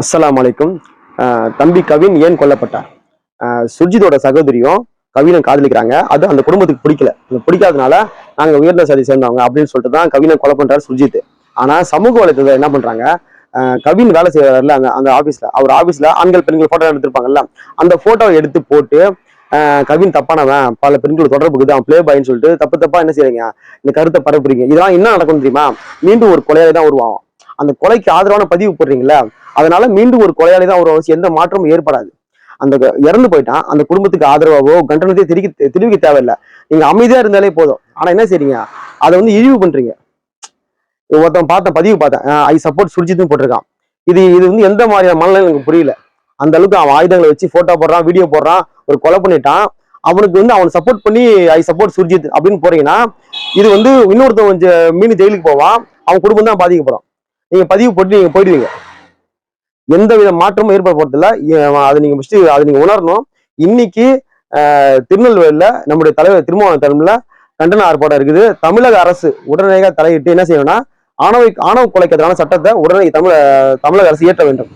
அஸ்லாம் அலைக்கும் தம்பி கவின் ஏன் கொல்லப்பட்டார்? சுர்ஜித்தோட சகோதரியும் கவினை காதலிக்கிறாங்க. அது அந்த குடும்பத்துக்கு பிடிக்கல. பிடிக்காதனால நாங்க உயர்ந்த சதி சேர்ந்தவங்க அப்படின்னு சொல்லிட்டு தான் கவினை கொலை பண்றாரு சுர்ஜித். ஆனா சமூக வலைத்தளத்துல என்ன பண்றாங்க? கவின் வேலை செய்யறாருல அந்த அந்த ஆபீஸ்ல அவர் ஆபீஸ்ல ஆண்கள் பெண்கள் போட்டோ எடுத்திருப்பாங்கல்ல. அந்த போட்டோவை எடுத்து போட்டு கவின் தப்பானவன் பல பெண்கள் தொடர்புக்கு தான் ப்ளே பாயின்னு சொல்லிட்டு தப்பு தப்பா என்ன செய்யறீங்க இந்த கருத்தை பரப்புறீங்க. இதெல்லாம் என்ன நடக்கும் தெரியுமா? மீண்டும் ஒரு கொலையாளி தான் உருவாகும் அந்த கொலைக்கு ஆதரவான பதிவு போடுறீங்களா? அதனால மீண்டும் ஒரு கொலையாளி தான் உருவாகும் எந்த மாற்றமும் ஏற்படாது. அந்த இறந்து போயிட்டான் அந்த குடும்பத்துக்கு ஆதரவாகவோ கண்டனத்தையோ தெரிவிக்க தெரிவிக்க தேவையில்லை. நீங்க அமைதியா இருந்தாலே போதும். ஆனா என்ன செய்றீங்க? அதை வந்து இழிவு பண்றீங்க. ஒருத்தன் பார்த்தேன் பதிவு பார்த்தேன். ஐ சப்போர்ட் சுர்ஜித்னு போட்டிருக்கான். இது இது வந்து எந்த மாதிரியான மனநிலை எனக்கு புரியல. அந்த அளவுக்கு அவன் ஆயுதங்களை வச்சு போட்டோ போடுறான் வீடியோ போடுறான் ஒரு கொலை பண்ணிட்டான். அவனுக்கு வந்து அவனை சப்போர்ட் பண்ணி ஐ சப்போர்ட் சுர்ஜித் அப்படின்னு போறீங்கன்னா இது வந்து இன்னொருத்தன் கொஞ்சம் மீன் ஜெயிலுக்கு போவான். அவன் குடும்பம் தான் பாதிக்கப்படும் நீங்க பதிவு போட்டு நீங்க போயிடுவீங்க. எந்த வித மாற்றமும் ஏற்பட போறதில்ல அதை நீங்க ஃபர்ஸ்ட் அதை நீங்க உணரணும். இன்னைக்கு திருநெல்வேலியில நம்முடைய தலைவர் திருமாவளவன் தலைமையில கண்டன ஆர்ப்பாட்டம் இருக்குது. தமிழக அரசு உடனடியாக தலையிட்டு என்ன செய்யணும்னா ஆணவ ஆணவ கொலைக்கு எதிரான சட்டத்தை உடனே தமிழ தமிழக அரசு இயற்ற வேண்டும்.